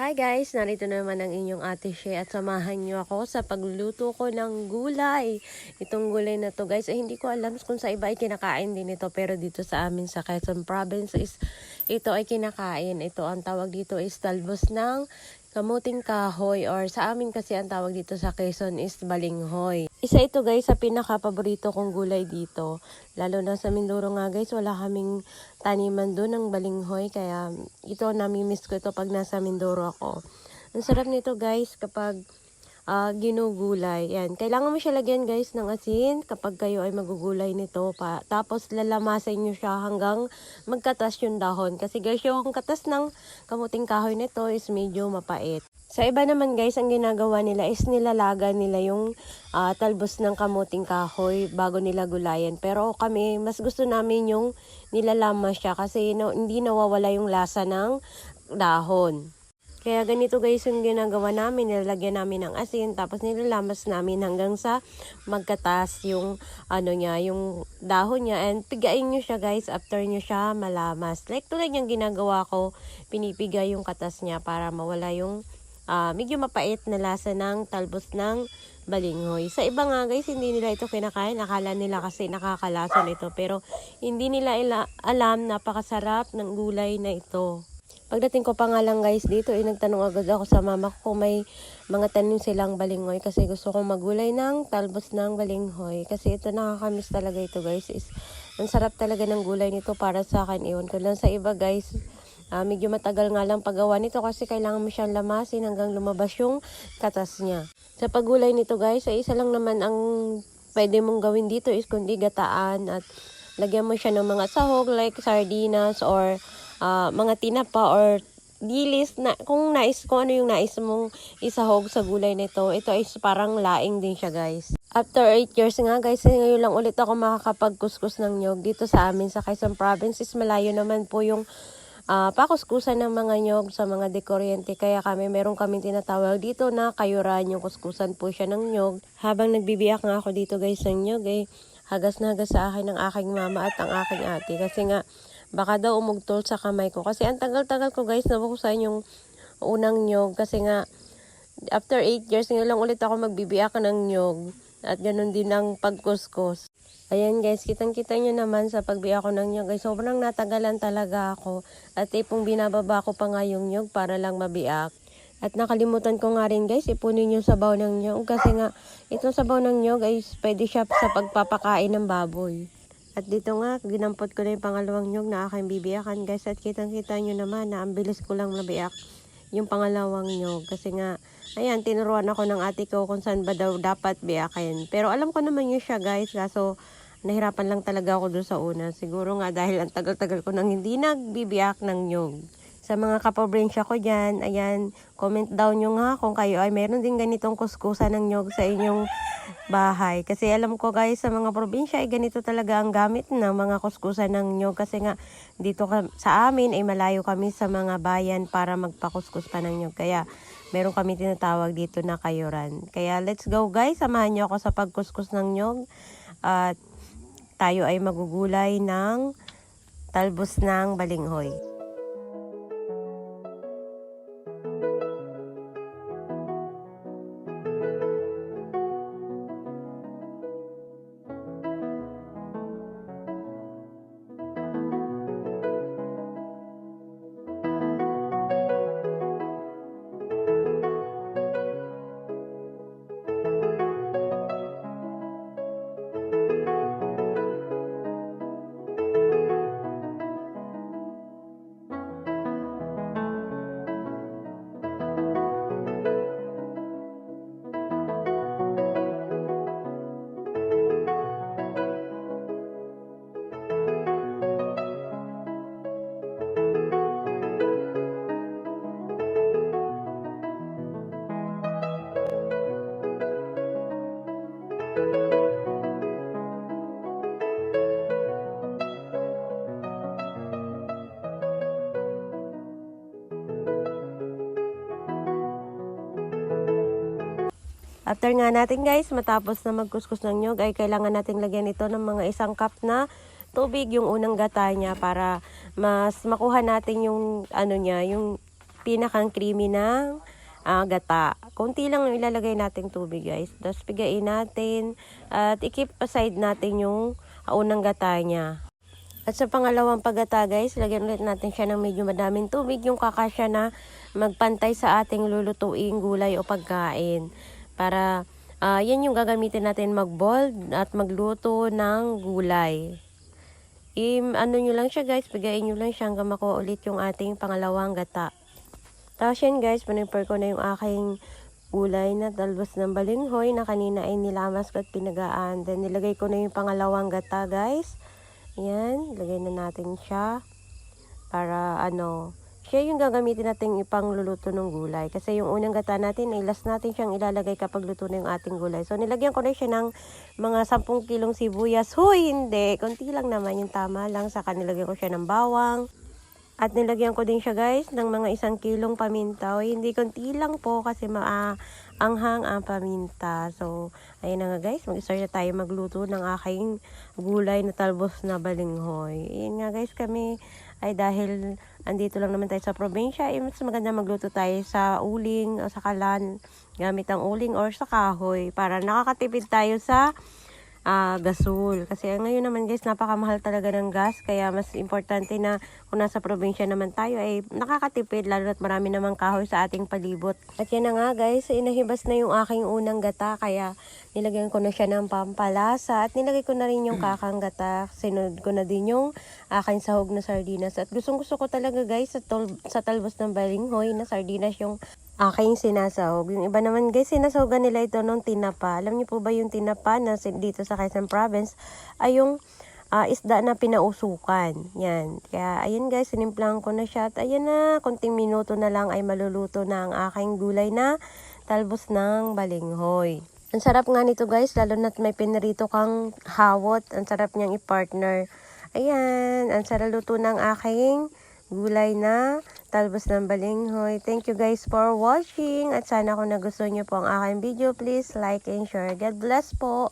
Hi guys! Narito naman ang inyong ate Shea at samahan niyo ako sa pagluluto ko ng gulay. Itong gulay na to guys, ay hindi ko alam kung sa iba ay kinakain din ito pero dito sa amin sa Quezon Province is ito ay kinakain. Ito ang tawag dito is talbos ng kamuting kahoy or sa amin kasi ang tawag dito sa Quezon is balinghoy. Isa ito guys sa pinaka-paborito kong gulay dito. Lalo na sa Mindoro nga guys, wala kaming taniman doon ng balinghoy kaya ito nami-miss ko ito pag nasa Mindoro ako. Ang sarap nito guys kapag ah, ginugulay. Yan. Kailangan mo siya lagyan guys ng asin kapag kayo ay magugulay nito. Pa. Tapos lalamasin nyo siya hanggang magkatas yung dahon. Kasi guys, yung katas ng kamuting kahoy nito is medyo mapait. Sa iba naman guys, ang ginagawa nila is nilalaga nila yung ah, talbos ng kamuting kahoy bago nila gulayan. Pero kami, mas gusto namin yung nilalama siya kasi no, hindi nawawala yung lasa ng dahon. Kaya ganito guys yung ginagawa namin, nilalagyan namin ng asin, tapos nilalamas namin hanggang sa magkatas yung ano niya, yung dahon niya. And pigain nyo siya guys after nyo siya malamas. Like tulad yung ginagawa ko, pinipiga yung katas niya para mawala yung ah, medyo mapait na lasa ng talbos ng balinghoy. Sa iba nga guys, hindi nila ito kinakain. Akala nila kasi nakakalasa nito. Pero hindi nila ila- alam napakasarap ng gulay na ito. Pagdating ko pa nga lang guys dito, eh, nagtanong agad ako sa mama ko kung may mga tanim silang balinghoy kasi gusto kong magulay ng talbos ng balinghoy. Kasi ito nakakamiss talaga ito guys. Is, ang sarap talaga ng gulay nito para sa akin. Iwan ko lang sa iba guys. Ah, medyo matagal nga lang paggawa nito kasi kailangan mo siyang lamasin hanggang lumabas yung katas niya. Sa paggulay nito guys, ay isa lang naman ang pwede mong gawin dito is kundi gataan at lagyan mo siya ng mga sahog like sardinas or ah, mga tinapa or dilis na kung nais kung ano yung nais mong isahog sa gulay nito ito is parang laing din siya guys after 8 years nga guys ngayon lang ulit ako makakapagkuskus ng nyog dito sa amin sa Quezon Province is malayo naman po yung ah pakuskusan ng mga nyog sa mga dekoryente. Kaya kami, meron kami tinatawag dito na kayuran yung kuskusan po siya ng nyog. Habang nagbibiyak nga ako dito guys ng nyog, eh, hagas na hagas sa akin ng aking mama at ang aking ate. Kasi nga, baka daw umugtol sa kamay ko. Kasi ang tagal-tagal ko guys, nabukusan yung unang nyog. Kasi nga, after 8 years, ngayon lang ulit ako magbibiyak ng nyog. At ganun din ang pagkuskus. Ayan guys, kitang-kita nyo naman sa pagbiyak ko ng nyog. Ay, sobrang natagalan talaga ako. At ipong binababa ko pa nga yung nyog para lang mabiyak. At nakalimutan ko nga rin guys, ipunin yung sabaw ng nyog. Kasi nga, itong sabaw ng nyog ay pwede siya sa pagpapakain ng baboy. At dito nga, ginampot ko na yung pangalawang nyog na aking bibiyakan guys. At kitang-kita nyo naman na ang bilis ko lang mabiyak yung pangalawang nyog. Kasi nga, ayan, tinuruan ako ng ate ko kung saan ba daw dapat biyakin. Pero alam ko naman yun siya guys. Kaso, nahirapan lang talaga ako doon sa una. Siguro nga dahil ang tagal-tagal ko nang hindi nagbibiyak ng nyog. Sa mga kapobrensya ko dyan, ayan, comment down nyo nga kung kayo ay meron din ganitong kuskusan ng nyog sa inyong bahay. Kasi alam ko guys, sa mga probinsya ay ganito talaga ang gamit ng mga kuskusan ng nyog. Kasi nga, dito sa amin ay malayo kami sa mga bayan para magpakuskus pa ng nyog. Kaya, meron kami tinatawag dito na kayuran. Kaya, let's go guys, samahan nyo ako sa pagkuskus ng nyog. At tayo ay magugulay ng talbos ng balinghoy. After nga natin guys, matapos na magkuskus ng nyog, ay kailangan natin lagyan ito ng mga isang cup na tubig yung unang gata niya para mas makuha natin yung ano niya, yung pinakang creamy ng ah, gata. Kunti lang yung ilalagay nating tubig guys. Tapos pigain natin at i-keep aside natin yung unang gata niya. At sa pangalawang paggata guys, lagyan ulit natin siya ng medyo madaming tubig, yung kakasya na magpantay sa ating lulutuing gulay o pagkain. Para ah, yan yung gagamitin natin mag-bold at magluto ng gulay. I, ano nyo lang siya guys, bigayin nyo lang siya hanggang makuha ulit yung ating pangalawang gata. Tapos yan guys, panipur ko na yung aking gulay na talbos ng balinghoy na kanina ay nilamas ko at pinagaan. Then nilagay ko na yung pangalawang gata guys. Yan, lagay na natin siya para ano, siya yung gagamitin natin ipang luluto ng gulay. Kasi yung unang gata natin, ay last natin siyang ilalagay kapag luto na yung ating gulay. So, nilagyan ko na siya ng mga 10 kilong sibuyas. Huy, hindi. Konti lang naman yung tama lang. Saka nilagyan ko siya ng bawang. At nilagyan ko din siya guys ng mga isang kilong paminta. O, hindi konti lang po kasi maanghang ang paminta. So, ayun na nga guys. Mag-start na tayo magluto ng aking gulay na talbos na balinghoy. Ayun nga guys kami ay dahil andito lang naman tayo sa probinsya, eh, mas maganda magluto tayo sa uling o sa kalan gamit ang uling or sa kahoy para nakakatipid tayo sa ah, gasol. Kasi ngayon naman guys, napakamahal talaga ng gas. Kaya mas importante na kung nasa probinsya naman tayo ay nakakatipid lalo at marami namang kahoy sa ating palibot. At yan na nga guys, inahibas na yung aking unang gata. Kaya nilagyan ko na siya ng pampalasa at nilagay ko na rin yung kakang gata. Sinunod ko na din yung aking sahog na sardinas. At gustong gusto ko talaga guys sa, tol- sa talbos ng balinghoy na sardinas yung aking sinasahog. Yung iba naman guys, sinasahogan nila ito nung tinapa. Alam niyo po ba yung tinapa na dito sa Quezon Province ay yung ah, isda na pinausukan. Yan. Kaya ayun guys, sinimplahan ko na siya. At ayun na, konting minuto na lang ay maluluto na ang aking gulay na talbos ng balinghoy. Ang sarap nga nito guys, lalo na't may pinarito kang hawot. Ang sarap niyang i-partner. Ayan, ang sarap luto ng aking gulay na talbos ng balinghoy. Thank you guys for watching at sana kung nagustuhan niyo po ang aking video, please like and share. God bless po!